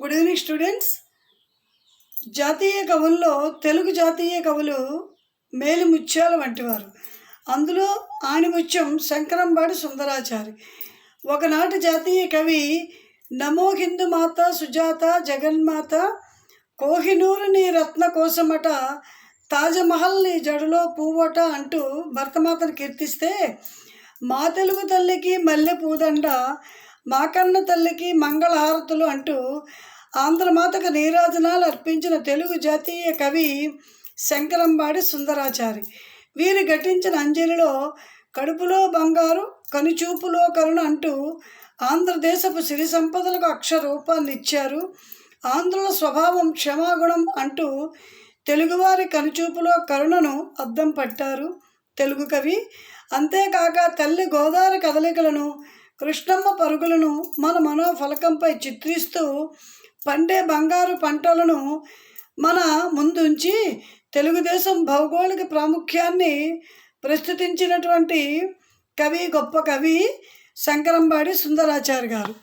Good evening students జాతీయ కవుల్లో తెలుగు జాతీయ కవులు మేలు ముత్యాల వంటివారు అందులో ఆణిముత్యం శంకరంబాడి సుందరాచారి. ఒకనాటి జాతీయ కవి నమో హిందూ మాత సుజాత జగన్మాత కోహినూరు నీ రత్న కోసమట తాజ్మహల్ నీ జడులో పువ్వట అంటూ భరతమాతను కీర్తిస్తే మా తెలుగు తల్లికి మల్లె పూదండ మా కన్న తల్లికి మంగళహారతులు అంటూ ఆంధ్రమాతకు నీరాజనాలు అర్పించిన తెలుగు జాతీయ కవి శంకరంబాడి సుందరాచారి. వీరు ఘటించిన అంజలిలో కడుపులో బంగారు కనుచూపులో కరుణ అంటూ ఆంధ్రదేశపు సిరి సంపదలకు అక్షరూపాన్నిచ్చారు ఇచ్చారు. ఆంధ్రుల స్వభావం క్షమాగుణం అంటూ తెలుగువారి కనుచూపులో కరుణను అద్దం పట్టారు తెలుగు కవి. అంతేకాక తల్లి గోదావరి కదలికలను కృష్ణమ్మ పరుగులను మన మనోఫలకంపై చిత్రిస్తూ పండే బంగారు పంటలను మన ముందుంచి తెలుగుదేశం భౌగోళిక ప్రాముఖ్యాన్ని ప్రస్తుతించినటువంటి కవి గొప్ప కవి శంకరంబాడి సుందరాచారి గారు.